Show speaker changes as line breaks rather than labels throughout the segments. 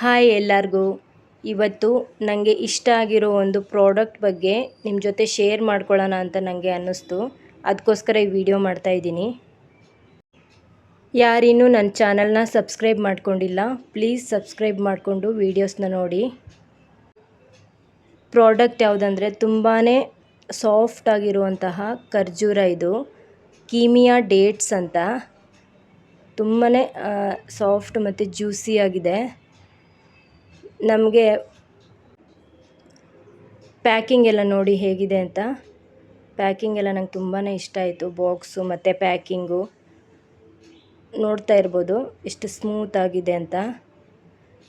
Hi ಎಲ್ಲರಿಗೂ. ಇವತ್ತು ನನಗೆ ಇಷ್ಟ ಆಗಿರೋ ಒಂದು ಪ್ರಾಡಕ್ಟ್ ಬಗ್ಗೆ ನಿಮ್ಮ ಜೊತೆ ಶೇರ್ ಮಾಡ್ಕೊಳ್ಳೋಣ ಅಂತ ನನಗೆ ಅನ್ನಿಸ್ತು. ಅದಕ್ಕೋಸ್ಕರ ಈ ವಿಡಿಯೋ ಮಾಡ್ತಾಯಿದ್ದೀನಿ ಯಾರಿನ್ನೂ ನನ್ನ ಚಾನಲ್ನ ಸಬ್ಸ್ಕ್ರೈಬ್ ಮಾಡ್ಕೊಂಡಿಲ್ಲ, ಪ್ಲೀಸ್ ಸಬ್ಸ್ಕ್ರೈಬ್ ಮಾಡಿಕೊಂಡು ವೀಡಿಯೋಸ್ನ ನೋಡಿ. ಪ್ರಾಡಕ್ಟ್ ಯಾವುದಂದರೆ ತುಂಬಾ ಸಾಫ್ಟ್ ಆಗಿರುವಂತಹ ಖರ್ಜೂರ ಇದು. ಕೀಮಿಯಾ ಡೇಟ್ಸ್ ಅಂತ. ತುಂಬಾ ಸಾಫ್ಟ್ ಮತ್ತು ಜ್ಯೂಸಿ ಆಗಿದೆ. ನಮಗೆ ಪ್ಯಾಕಿಂಗ್ ಎಲ್ಲ ನೋಡಿ ಹೇಗಿದೆ ಅಂತ. ಪ್ಯಾಕಿಂಗ್ ಎಲ್ಲ ನಂಗೆ ತುಂಬಾ ಇಷ್ಟ ಆಯಿತು. ಬಾಕ್ಸು ಮತ್ತು ಪ್ಯಾಕಿಂಗು ನೋಡ್ತಾ ಇರ್ಬೋದು ಎಷ್ಟು ಸ್ಮೂತ್ ಆಗಿದೆ ಅಂತ.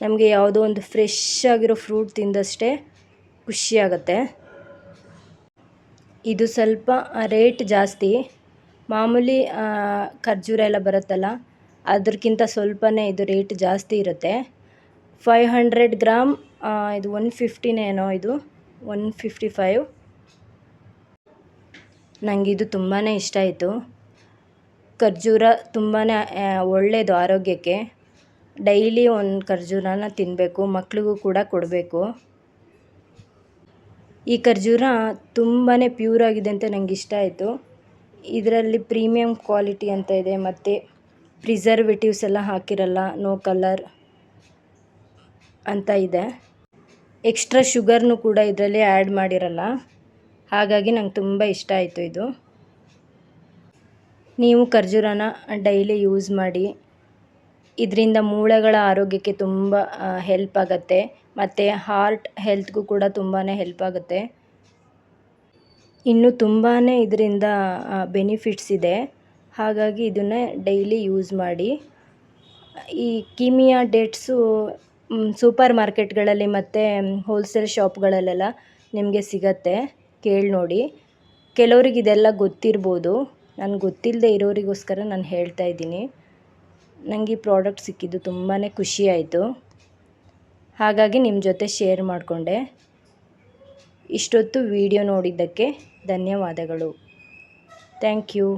ನಮಗೆ ಯಾವುದೋ ಒಂದು ಫ್ರೆಶ್ ಆಗಿರೋ ಫ್ರೂಟ್ ತಿಂದಷ್ಟೇ ಖುಷಿಯಾಗತ್ತೆ ಇದು ಸ್ವಲ್ಪ ರೇಟ್ ಜಾಸ್ತಿ. ಮಾಮೂಲಿ ಖರ್ಜೂರ ಎಲ್ಲ ಬರುತ್ತಲ್ಲ ಅದಕ್ಕಿಂತ ಸ್ವಲ್ಪನೇ ಇದು ರೇಟ್ ಜಾಸ್ತಿ ಇರುತ್ತೆ. ಫೈವ್ ಹಂಡ್ರೆಡ್ ಗ್ರಾಮ್ ಇದು ಒನ್ ಫಿಫ್ಟಿನೇನೋ ಇದು, ಒನ್ ಫಿಫ್ಟಿ ಫೈವ್. ನನಗೆ ಇದು ತುಂಬಾ ಇಷ್ಟ ಆಯಿತು. ಖರ್ಜೂರ ತುಂಬಾ ಒಳ್ಳೆಯದು ಆರೋಗ್ಯಕ್ಕೆ. ಡೈಲಿ ಒಂದು ಖರ್ಜೂರನ ತಿನ್ನಬೇಕು ಮಕ್ಕಳಿಗೂ ಕೂಡ ಕೊಡಬೇಕು. ಈ ಖರ್ಜೂರ ತುಂಬಾ ಪ್ಯೂರ್ ಆಗಿದೆ ಅಂತ ನನಗೆ ಇಷ್ಟ ಆಯಿತು. ಇದರಲ್ಲಿ ಪ್ರೀಮಿಯಂ ಕ್ವಾಲಿಟಿ ಅಂತ ಇದೆ, ಮತ್ತು ಪ್ರಿಸರ್ವೇಟಿವ್ಸ್ ಎಲ್ಲ ಹಾಕಿರಲ್ಲ, ನೋ ಕಲರ್. ಅಂತ ಇದೆ. ಎಕ್ಸ್ಟ್ರಾ ಶುಗರ್ನು ಕೂಡ ಇದರಲ್ಲಿ ಆ್ಯಡ್ ಮಾಡಿರಲ್ಲ. ಹಾಗಾಗಿ ನಂಗೆ ತುಂಬ ಇಷ್ಟ ಆಯಿತು ಇದು. ನೀವು ಖರ್ಜೂರನ ಡೈಲಿ ಯೂಸ್ ಮಾಡಿ. ಇದರಿಂದ ಮೂಳೆಗಳ ಆರೋಗ್ಯಕ್ಕೆ ತುಂಬ ಹೆಲ್ಪ್ ಆಗುತ್ತೆ. ಮತ್ತು ಹಾರ್ಟ್ ಹೆಲ್ತ್ಗೂ ಕೂಡ ತುಂಬಾ ಹೆಲ್ಪ್ ಆಗುತ್ತೆ. ಇನ್ನು ತುಂಬಾ ಇದರಿಂದ ಬೆನಿಫಿಟ್ಸ್ ಇದೆ. ಹಾಗಾಗಿ ಇದನ್ನೇ ಡೈಲಿ ಯೂಸ್ ಮಾಡಿ. ಈ ಕೀಮಿಯಾ ಡೇಟ್ಸು ಸೂಪರ್ ಮಾರ್ಕೆಟ್ಗಳಲ್ಲಿ ಮತ್ತು ಹೋಲ್ಸೇಲ್ ಶಾಪ್ಗಳಲ್ಲೆಲ್ಲ ನಿಮಗೆ ಸಿಗತ್ತೆ. ಕೇಳಿ ನೋಡಿ. ಕೆಲವ್ರಿಗೆ ಇದೆಲ್ಲ ಗೊತ್ತಿರ್ಬೋದು. ನಾನು ಗೊತ್ತಿಲ್ಲದೆ ಇರೋರಿಗೋಸ್ಕರ ನಾನು ಹೇಳ್ತಾ ಇದ್ದೀನಿ. ನನಗೆ ಈ ಪ್ರಾಡಕ್ಟ್ ಸಿಕ್ಕಿದ್ದು ತುಂಬಾ ಖುಷಿ ಆಯಿತು. ಹಾಗಾಗಿ ನಿಮ್ಮ ಜೊತೆ ಶೇರ್ ಮಾಡಿಕೊಂಡೆ. ಇಷ್ಟೊತ್ತು ವಿಡಿಯೋ ನೋಡಿದ್ದಕ್ಕೆ ಧನ್ಯವಾದಗಳು. Thank you